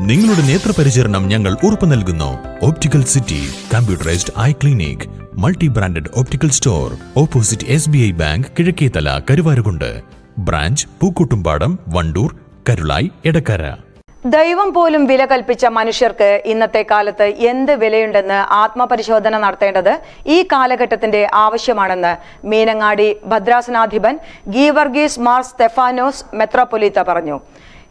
നിങ്ങളുടെ നേത്രപരിചരണം ഞങ്ങൾ ഉറപ്പു നൽകുന്നു. Optical city computerised eye clinic multi branded optical store opposite S B I bank Kizhakkethala Karuvarakundu branch Pookkottumpadam Wandoor Karulai Edakkara ദൈവം പോലും വില കൽപ്പിച്ച മനുഷ്യർക്ക് ഇന്നത്തെ കാലത്ത് എന്ത് വിലയുണ്ടെന്ന് ആത്മപരിശോധന നടത്തേണ്ടത് ഈ കാലഘട്ടത്തിന്റെ ആവശ്യമാണെന്ന് മീനങ്ങാടി ഭദ്രാസനാധിപൻ ഗീവർഗീസ് മാർ സ്തെഫാനോസ് മെത്രോപൊലീത്ത പറഞ്ഞു.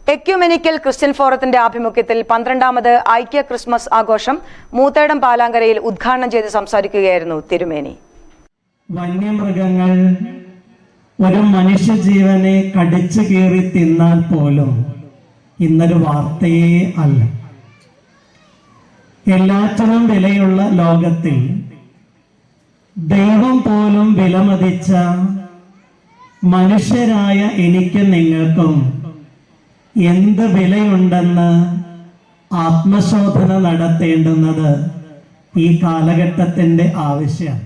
എക്യുമെനിക്കൽ ക്രിസ്ത്യൻ ഫോറത്തിന്റെ ആഭിമുഖ്യത്തിൽ പന്ത്രണ്ടാമത് ഐക്യ ക്രിസ്മസ് ആഘോഷം മൂത്തേടം പാലാങ്കരയിൽ ഉദ്ഘാടനം ചെയ്ത് സംസാരിക്കുകയായിരുന്നു തിരുമേനി. വന്യമൃഗങ്ങൾ ഒരു മനുഷ്യജീവനെ കടിച്ചു കീറി തിന്നാൽ പോലും ഇന്നൊരു വാർത്തയേ അല്ല. എല്ലാറ്റിനും വിലയുള്ള ലോകത്തിൽ ദൈവം പോലും വിലമതിച്ച മനുഷ്യരായ എനിക്കും നിങ്ങൾക്കും എന്ത് വിലയുണ്ടെന്ന് ആത്മശോധന നടത്തേണ്ടുന്നത് ഈ കാലഘട്ടത്തിന്റെ ആവശ്യം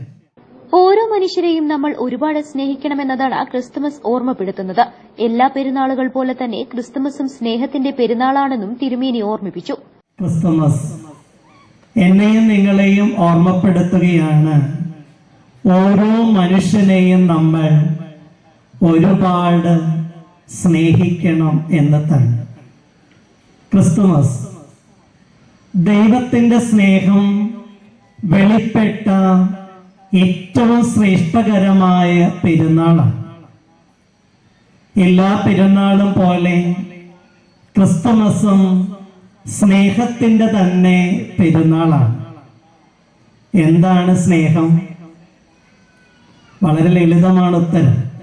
ഓരോ മനുഷ്യരെയും നമ്മൾ ഒരുപാട് സ്നേഹിക്കണമെന്നതാണ് ക്രിസ്തുമസ് ഓർമ്മപ്പെടുത്തുന്നത്. എല്ലാ പെരുന്നാളുകൾ പോലെ തന്നെ ക്രിസ്തുമസും സ്നേഹത്തിന്റെ പെരുന്നാളാണെന്നും തിരുമേനി ഓർമ്മിപ്പിച്ചു. ക്രിസ്തുമസ് എന്നെയും നിങ്ങളെയും ഓർമ്മപ്പെടുത്തുകയാണ്. ഓരോ മനുഷ്യനെയും നമ്മൾ ഒരുപാട് സ്നേഹിക്കണം എന്ന് തന്നെ ക്രിസ്തുമസ് ദൈവത്തിന്റെ സ്നേഹം വെളിപ്പെട്ട ഏറ്റവും ശ്രേഷ്ഠകരമായ പെരുന്നാളാണ്. എല്ലാ പെരുന്നാളും പോലെ ക്രിസ്തുമസും സ്നേഹത്തിന്റെ തന്നെ പെരുന്നാളാണ്. എന്താണ് സ്നേഹം? വളരെ ലളിതമാണ് ഉത്തരം.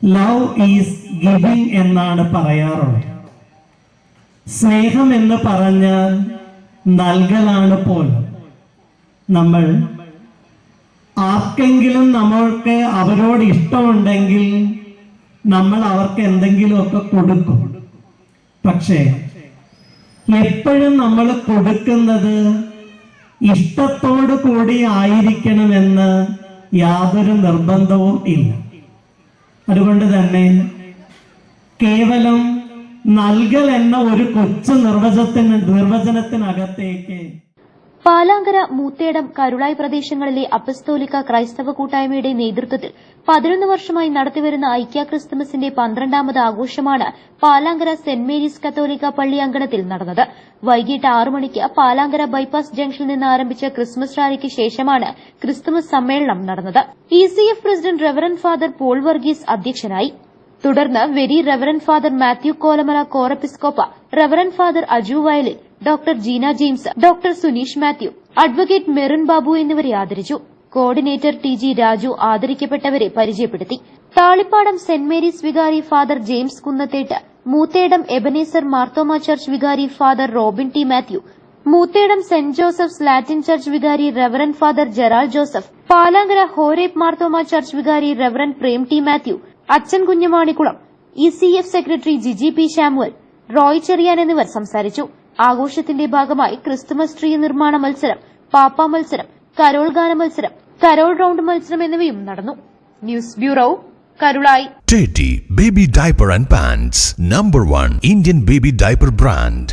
ലവ് ഈസ് ഗിവിംഗ് എന്നാണ് പറയാറുള്ളത്. സ്നേഹം എന്ന് പറഞ്ഞാൽ നൽകലാണ് പോൽ നമ്മൾ ആർക്കെങ്കിലും നമ്മൾക്ക് അവരോട് ഇഷ്ടമുണ്ടെങ്കിൽ നമ്മൾ അവർക്ക് എന്തെങ്കിലുമൊക്കെ കൊടുക്കും. പക്ഷേ എപ്പോഴും നമ്മൾ കൊടുക്കുന്നത് ഇഷ്ടത്തോടു കൂടി ആയിരിക്കണമെന്ന് യാതൊരു നിർബന്ധവും ഇല്ല. അതുകൊണ്ട് തന്നെ കേവലം നൽകൽ എന്ന ഒരു കൊച്ചു നിർവചത്തിന് നിർവചനത്തിനകത്തേക്ക് പാലാങ്കര മൂത്തേടം കരുളായി പ്രദേശങ്ങളിലെ അപ്പസ്തോലിക്ക ക്രൈസ്തവ കൂട്ടായ്മയുടെ നേതൃത്വത്തിൽ പതിനൊന്ന് വർഷമായി നടത്തിവരുന്ന ഐക്യ ക്രിസ്തുമസിന്റെ പന്ത്രണ്ടാമത് ആഘോഷമാണ് പാലാങ്കര സെന്റ് മേരീസ് കത്തോലിക്ക പള്ളി അങ്കണത്തിൽ നടന്നത്. വൈകിട്ട് ആറു മണിക്ക് പാലാങ്കര ബൈപ്പാസ് ജംഗ്ഷനിൽ നിന്ന് ആരംഭിച്ച ക്രിസ്മസ് റാലിക്ക് ശേഷമാണ് ക്രിസ്തുമസ് സമ്മേളനം നടന്നത്. E C F president reverend father Paul Varghese അധ്യക്ഷനായി. തുടർന്ന് very reverend father Mathew Kolamala Corepiscopa reverend father Aju Vayalil doctor Jeena James doctor Suneesh Mathew advocate Merin Babu എന്നിവരെ ആദരിച്ചു. കോർഡിനേറ്റർ ടി ജി രാജു ആദരിക്കപ്പെട്ടവരെ പരിചയപ്പെടുത്തി. Thalippadam Saint Mary's വികാരി father James Kunnathettu Moothedam Ebenezer Marthoma church വികാരി father Robin T Mathew Moothedam Saint Joseph's Latin church വികാരി reverend father Gerald Joseph Palankara Horeb Marthoma church വികാരി reverend Prem T Mathew അച്ഛൻ Kunjumanikulam E C F secretary Jiji P Samuel Roy Cherian എന്നിവർ സംസാരിച്ചു. ആഘോഷത്തിന്റെ ഭാഗമായി Christmas tree നിർമ്മാണ മത്സരം പാപ്പ മത്സരം കരോൾ ഗാന മത്സരം കരോൾ റൌണ്ട് മത്സരം എന്നിവയും നടന്നു. News bureau Karulayi. Baby diaper and pants number one Indian baby diaper brand